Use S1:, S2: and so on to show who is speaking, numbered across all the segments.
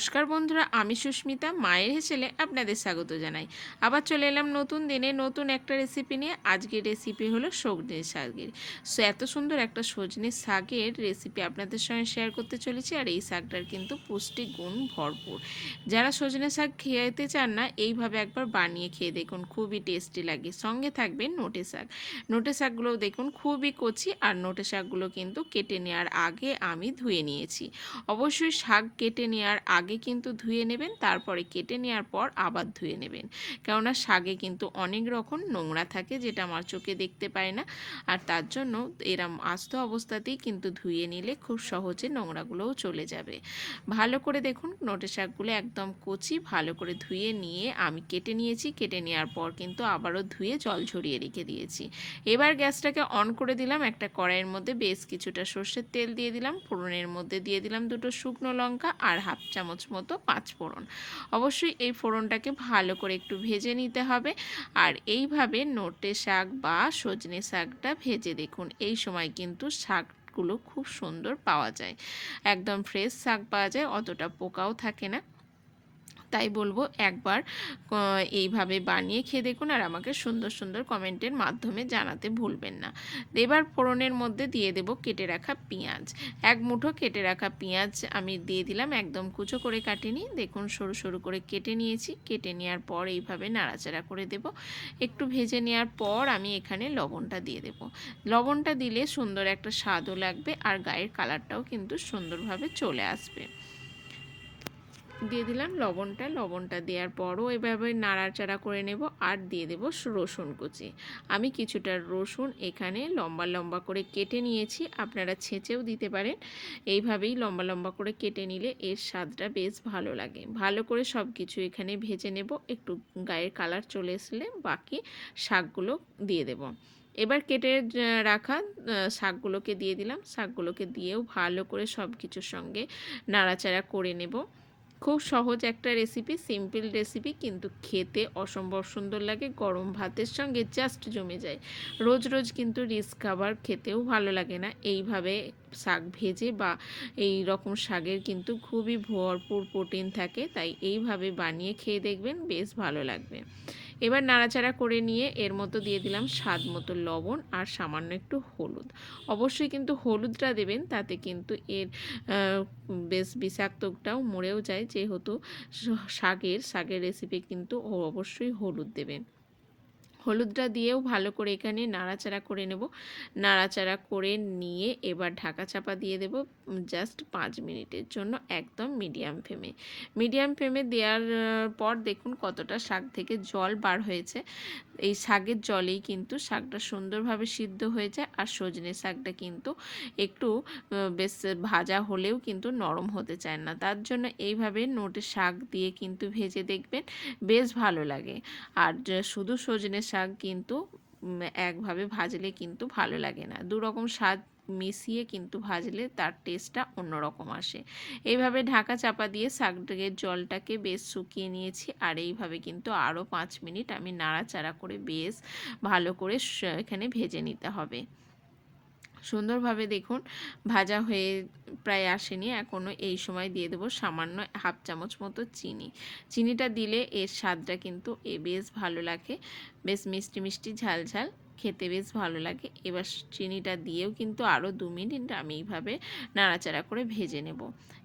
S1: নমস্কার বন্ধুরা, আমি সুস্মিতা, মায়ের হেসেলে আপনাদের স্বাগত জানাই। আবার চলে এলাম নতুন দিনে নতুন একটা রেসিপি নিয়ে। আজকের রেসিপি হলো সজনে শাকের। সো এত সুন্দর একটা সজনে শাকের রেসিপি আপনাদের সঙ্গে শেয়ার করতে চলেছি আর এই শাকটার কিন্তু পুষ্টি গুণ ভরপুর। যারা সজনে শাক খেতে চান না, এইভাবে একবার বানিয়ে খেয়ে দেখুন, খুবই টেস্টি লাগে। সঙ্গে থাকবে নোটে শাক। নোটে শাকগুলো দেখুন, খুবই কচি আর নোটে শাকগুলো কিন্তু কেটে নেওয়ার আগে আমি ধুয়ে নিয়েছি। অবশ্যই শাক কেটে নেওয়ার আগে কিন্তু ধুয়ে নেবেন, তারপরে কেটে নেওয়ার পর আবার ধুয়ে নেবেন। কেননা শাকে কিন্তু অনেক রকম নোংরা থাকে যেটা আমার চোখে দেখতে পায় না। আর তার জন্য এরম আস্ত অবস্থাতেই কিন্তু ধুয়ে নিলে খুব সহজে নোংরাগুলোও চলে যাবে। ভালো করে দেখুন, নোটে শাকগুলো একদম কচি, ভালো করে ধুয়ে নিয়ে আমি কেটে নিয়েছি। কেটে নেওয়ার পর কিন্তু আবারও ধুয়ে জল ঝরিয়ে রেখে দিয়েছি। এবার গ্যাসটাকে অন করে দিলাম একটা কড়াইয়ের মধ্যে, বেশ কিছুটা সর্ষের তেল দিয়ে দিলাম, ফোড়নের মধ্যে দিয়ে দিলাম দুটো শুকনো লঙ্কা আর হাফ চামচ মতো পাঁচ ফোড়ন। অবশ্যই এই ফোড়নটাকে ভালো করে একটু ভেজে নিতে হবে। আর এইভাবে নোটে শাক বা সজনে শাকটা ভেজে দেখুন, এই সময় কিন্তু শাকগুলো খুব সুন্দর পাওয়া যায়। একদম ফ্রেশ শাক পাওয়া যায়, অতটা পোকাও থাকে না। তাই বলব একবার এইভাবে বানিয়ে খেয়ে দেখুন আর আমাকে সুন্দর সুন্দর কমেন্টের মাধ্যমে জানাতে ভুলবেন না। এবার ফোড়নের মধ্যে দিয়ে দেব কেটে রাখা পেঁয়াজ। এক মুঠো কেটে রাখা পেঁয়াজ আমি দিয়ে দিলাম, একদম কুচো করে কাটিনি। দেখুন সরু সরু করে কেটে নিয়েছি। কেটে নেওয়ার পর এইভাবে নাড়াচাড়া করে দেব। একটু ভেজে নেওয়ার পর আমি এখানে লবণটা দিয়ে দেব। লবণটা দিলে সুন্দর একটা স্বাদও লাগবে আর গায়ের কালারটাও কিন্তু সুন্দরভাবে চলে আসবে। দিয়ে দিলাম লবণটা লবণটা দেওয়ার পরও এভাবে নাড়াচাড়া করে নেব আর দিয়ে দেব রসুন কুচি। আমি কিছুটা রসুন এখানে লম্বা লম্বা করে কেটে নিয়েছি, আপনারা ছেঁচেও দিতে পারেন। এইভাবেই লম্বা লম্বা করে কেটে নিলে এর স্বাদটা বেশ ভালো লাগে। ভালো করে সব কিছু এখানে ভেজে নেব, একটু গায়ের কালার চলে আসলে বাকি শাকগুলো দিয়ে দেব। এবার কেটে রাখা শাকগুলোকে দিয়ে দিলাম। শাকগুলোকে দিয়েও ভালো করে সব কিছুর সঙ্গে নাড়াচাড়া করে নেব। খুব সহজ একটা রেসিপি সিম্পল রেসিপি কিন্তু খেতে অসম্ভব সুন্দর লাগে। গরম ভাতের সঙ্গে জাস্ট জমে যায়। রোজ রোজ কিন্তু রিস খাবার খেতেও ভালো লাগে না। এইভাবে শাক ভেজে বা এই রকম শাকের কিন্তু খুবই ভরপুর প্রোটিন থাকে, তাই এইভাবে বানিয়ে খেয়ে দেখবেন, বেশ ভালো লাগবে। এবার নাড়াচাড়া করে নিয়ে এর মতো দিয়ে দিলাম স্বাদ মতো লবণ আর সামান্য একটু হলুদ। অবশ্যই কিন্তু হলুদটা দেবেন, তাতে কিন্তু এর বেশ বিষাক্তটাও মরেও যায়। যেহেতু শাকের শাকের রেসিপি কিন্তু অবশ্যই হলুদ দেবেন। হলুদটা দিয়েও ভালো করে এখানে নাড়াচাড়া করে নেব। নাড়াচাড়া করে নিয়ে এবার ঢাকা চাপা দিয়ে দেব জাস্ট পাঁচ মিনিটের জন্য একদম মিডিয়াম ফ্লেমে মিডিয়াম ফ্লেমে দেওয়ার পর দেখুন কতটা শাক থেকে জল বার হয়েছে। এই শাকের জলেই কিন্তু শাকটা সুন্দরভাবে সিদ্ধ হয়ে যায় আর সজনে শাকটা কিন্তু একটু বেশ ভাজা হলেও কিন্তু নরম হতে চায় না। তার জন্য এইভাবে নোটে শাক দিয়ে কিন্তু ভেজে দেখবেন, বেশ ভালো লাগে। আর শুধু সজনে শাক কিন্তু একভাবে ভাজলে কিন্তু ভালো লাগে না। দু রকম স্বাদ মিশিয়ে কিন্তু ভাজলে তার টেস্টটা অন্যরকম আসে। এইভাবে ঢাকা চাপা দিয়ে শাকটাকে জলটাকে বেশ শুকিয়ে নিয়েছি আর এইভাবে কিন্তু আরও পাঁচ মিনিট আমি নাড়াচাড়া করে বেশ ভালো করে এখানে ভেজে নিতে হবে। সুন্দরভাবে দেখুন, ভাজা হয়ে প্রায় আসেনি। এখনও এই সময় দিয়ে দেবো সামান্য হাফ চামচ মতো চিনি। চিনিটা দিলে এর স্বাদটা কিন্তু এ বেশ ভালো লাগে। বেশ মিষ্টি মিষ্টি ঝাল ঝাল, খেতে বেশ ভালো লাগে। এবার চিনিটা দিয়েও কিন্তু আরও দু মিনিট আমি এইভাবে নাড়াচাড়া করে ভেজে নেব।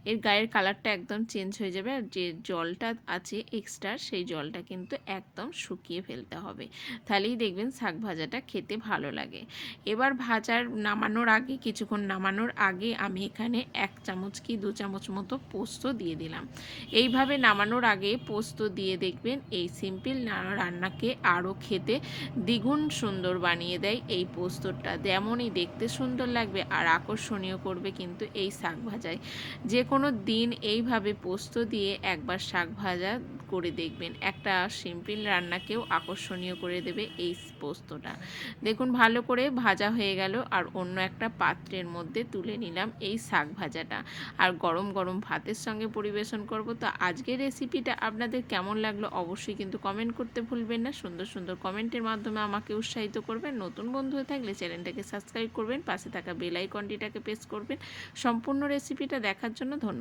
S1: এর গায়ের কালারটা একদম চেঞ্জ হয়ে যাবে, আর যে জলটা আছে এক্সট্রা সেই জলটা কিন্তু একদম শুকিয়ে ফেলতে হবে। তাহলেই দেখবেন শাক ভাজাটা খেতে ভালো লাগে। এবার ভাজার নামানোর আগে, কিছুক্ষণ নামানোর আগে আমি এখানে এক চামচ কি দু চামচ মতো পোস্ত দিয়ে দিলাম। এইভাবে নামানোর আগে পোস্ত দিয়ে দেখবেন এই সিম্পল রান্নাকে আরও খেতে দ্বিগুণ সুন্দর বানিয়ে দেয় এই পোস্তটা। যেমনই দেখতে সুন্দর লাগবে আর আকর্ষণীয় করবে কিন্তু এই শাক ভাজায়। যে কোনো দিন এইভাবে পোস্ত দিয়ে একবার শাক ভাজা করে দেখবেন। একটা সিম্পল রান্নাকেও আকর্ষণীয় করে দেবে এই পোস্তটা। দেখুন, ভালো করে ভাজা হয়ে গেল আর অন্য একটা পাত্রের মধ্যে তুলে নিলাম এই শাক ভাজাটা। আর গরম গরম ভাতের সঙ্গে পরিবেশন করব। তো আজকের রেসিপিটা আপনাদের কেমন লাগল অবশ্যই কিন্তু কমেন্ট করতে ভুলবেন না। সুন্দর সুন্দর কমেন্টের মাধ্যমে আমাকে উৎসাহিত করবেন। নতুন বন্ধু হয়ে থাকলে চ্যানেলটাকে সাবস্ক্রাইব করবেন। পাশে থাকা বেল আইকনটিটাকে প্রেস করবেন। সম্পূর্ণ রেসিপিটা দেখার জন্য ধন্যবাদ।